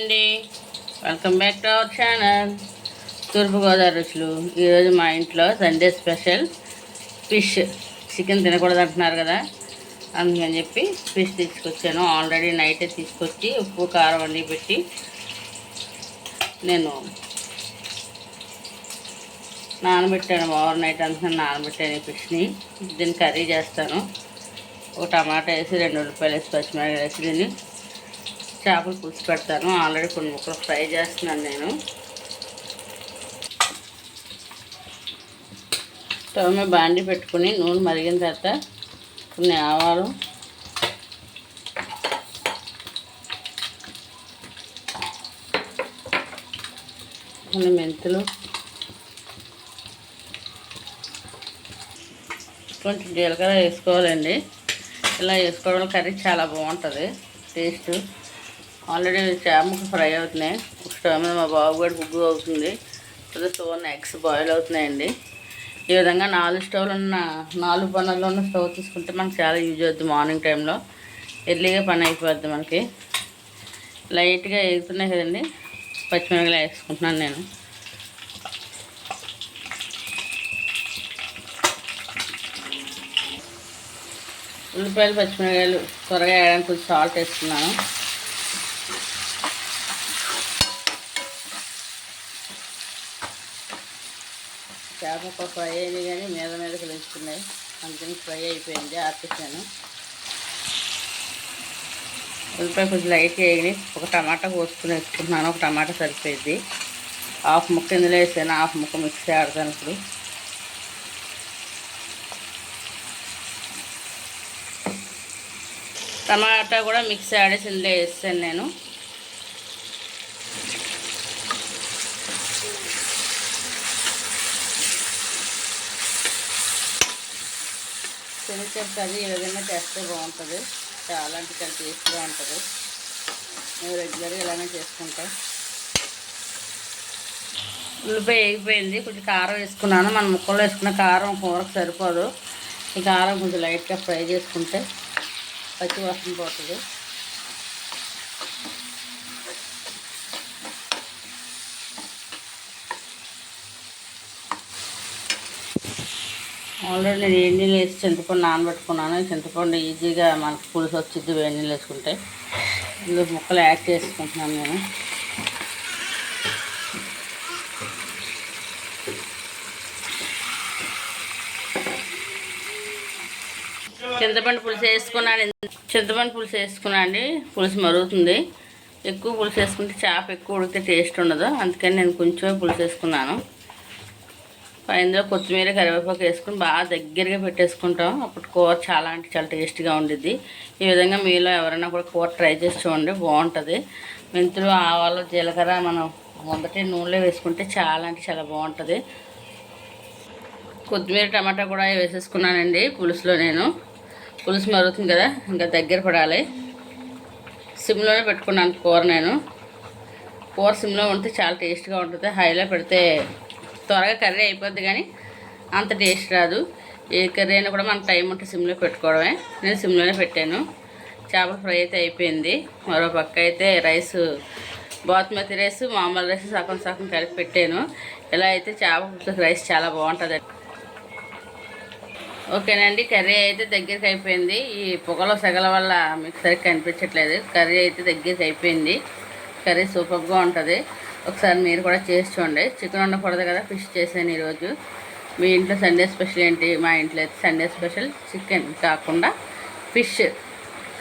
అండి. Welcome back to our channel Thoorpu Godavari రుచులు. ఈరోజు మా ఇంట్లో సండే స్పెషల్ ఫిష్ చికెన్ తినకూడదు అంటున్నారు కదా. అందుకని చెప్పి ఫిష్ తీసుకొచ్చాను. ఆల్రెడీ నైటే తీసుకొచ్చి ఉప్పు కారం అన్నీ పెట్టి నేను నానబెట్టాను. ఓవర్ నైట్ అంతా నానబెట్టాను ఈ ఫిష్ని దీన్ని కర్రీ చేస్తాను. ఒక టమాటా వేసి రెండు ఉల్లిపాయలు వేసి పచ్చిమిరపకాయలు వేసి దీన్ని చేపలు పులుసు పెడతాను. ఆల్రెడీ కొన్ని ముక్కలు ఫ్రై చేస్తున్నాను నేను. స్టవ్ మీద బాండి పెట్టుకుని నూనె మరిగిన తర్వాత కొన్ని ఆవాలు కొన్ని మెంతులు కొంచెం జీలకర్ర వేసుకోవాలండి. ఇలా వేసుకోవడం కర్రీ చాలా బాగుంటుంది. టేస్ట్. ఆల్రెడీ చేపకు ఫ్రై అవుతున్నాయి. స్టవ్ మీద మా బాబు కూడా గుగ్గు అవుతుంది స్టవ్ ఎగ్స్ బాయిల్ అవుతున్నాయండి. ఈ విధంగా నాలుగు స్టవ్లు ఉన్న నాలుగు పనుల్లో ఉన్న స్టవ్ తీసుకుంటే మనకు చాలా యూజ్ అవుతుంది మార్నింగ్ టైంలో. ఎర్లీగా పని అయిపోద్ది మనకి. లైట్గా ఎగుతున్నాయి కదండి. పచ్చిమిరపకాయలు వేసుకుంటున్నాను నేను. ఉల్లిపాయలు పచ్చిమిరపకాయలు త్వరగా వేయడానికి కొంచెం సాల్ట్ వేస్తున్నాను. చేప ఫ్రై అయింది కానీ మీద మీద కలిసుకున్నాయి అందుకని ఫ్రై అయిపోయింది ఆపేసాను. ఉల్లిపాయ కొంచెం లైట్ వేయని ఒక టమాటా కోసుకుని వేసుకుంటున్నాను ఒక టమాటా సరిపోయింది. హాఫ్ ముక్క ఇందులో వేసాను హాఫ్ ముక్క మిక్సీ ఆడతాను ఇప్పుడు. టమాటా కూడా మిక్సీ ఆడేసి ఇందులో వేస్తాను నేను. శనగపప్పు కర్రీ ఈ విధంగా చేస్తే బాగుంటుంది. చాలా అంటే చాలా టేస్ట్గా ఉంటుంది. మేము రెగ్యులర్గా ఇలానే చేసుకుంటాం ఉల్లిపాయ వేగిపోయింది. కొంచెం కారం వేసుకున్నాను. మన ముక్కల్లో వేసుకున్న కారం కూరకు సరిపోదు. ఈ కారం కొంచెం లైట్గా ఫ్రై చేసుకుంటే పచ్చి వాసన పోతుంది. ఆల్రెడీ నేను వేడి నీళ్ళు వేసి చింతపండు నానబెట్టుకున్నాను. చింతపండు ఈజీగా మనకు పులుసు వచ్చింది వేడి నీళ్ళు వేసుకుంటే. ఇందులో ముక్కలు యాడ్ చేసుకుంటున్నాను నేను. చింతపండు పులుసు వేసుకున్నాను. చింతపండు పులుసు వేసుకున్నా అండి. పులుసు మరుగుతుంది. ఎక్కువ పులుసు వేసుకుంటే చేప ఎక్కువ ఉడికితే టేస్ట్ ఉండదు. అందుకని నేను కొంచెమే పులుసు వేసుకున్నాను. ఇందులో కొత్తిమీర కరివేపాకు వేసుకుని బాగా దగ్గరగా పెట్టేసుకుంటాం. అప్పుడు కూర చాలా అంటే చాలా టేస్ట్గా ఉండిద్ది. ఈ విధంగా మీలో ఎవరైనా కూడా కూర ట్రై చేసి చూడండి బాగుంటుంది. మెంతులు ఆవాలు జీలకర్ర మనం మొదటి నూనెలో వేసుకుంటే చాలా అంటే చాలా బాగుంటుంది. కొత్తిమీర టమాటా కూడా వేసేసుకున్నానండి పులుసులో నేను. పులుసు మరుగుతుంది కదా ఇంకా దగ్గర పడాలి. సిమ్లోనే పెట్టుకున్నాను కూర నేను. కూర సిమ్లో ఉంటే చాలా టేస్ట్గా ఉంటుంది. హైలో పెడితే త్వరగా కర్రీ అయిపోద్ది కానీ అంత టేస్ట్ రాదు. ఏ కర్రీ అయినా కూడా మన టైం ఉంటే సిమ్లో పెట్టుకోవడమే. నేను సిమ్లోనే పెట్టాను. చేపల ఫ్రై అయితే అయిపోయింది. మరో పక్క అయితే రైస్ బాస్మతి రైస్ మామూలు రైస్ సగం సగం కలిపి పెట్టాను. ఇలా అయితే చేప రైస్ చాలా బాగుంటుంది. ఓకేనండి కర్రీ అయితే దగ్గరికి అయిపోయింది. ఈ పొగలో సగల వల్ల మీకు సరిగ్గా కనిపించట్లేదు. కర్రీ అయితే దగ్గరికి అయిపోయింది. కర్రీ సూపర్గా ఉంటుంది. ఒకసారి మీరు కూడా చేసి చూడండి. చికెన్ ఉండకూడదు కదా ఫిష్ చేశాను ఈరోజు. మీ ఇంట్లో సండే స్పెషల్ ఏంటి? మా ఇంట్లో అయితే సండే స్పెషల్ చికెన్ కాకుండా fish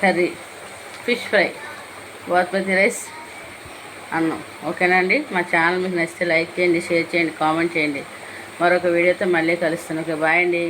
curry fish fry basmati rice అన్నం. ఓకేనండి మా ఛానల్ మీకు నచ్చితే లైక్ చేయండి షేర్ చేయండి కామెంట్ చేయండి. మరొక వీడియోతో మళ్ళీ కలుస్తాను. ఓకే బాయ్ అండి.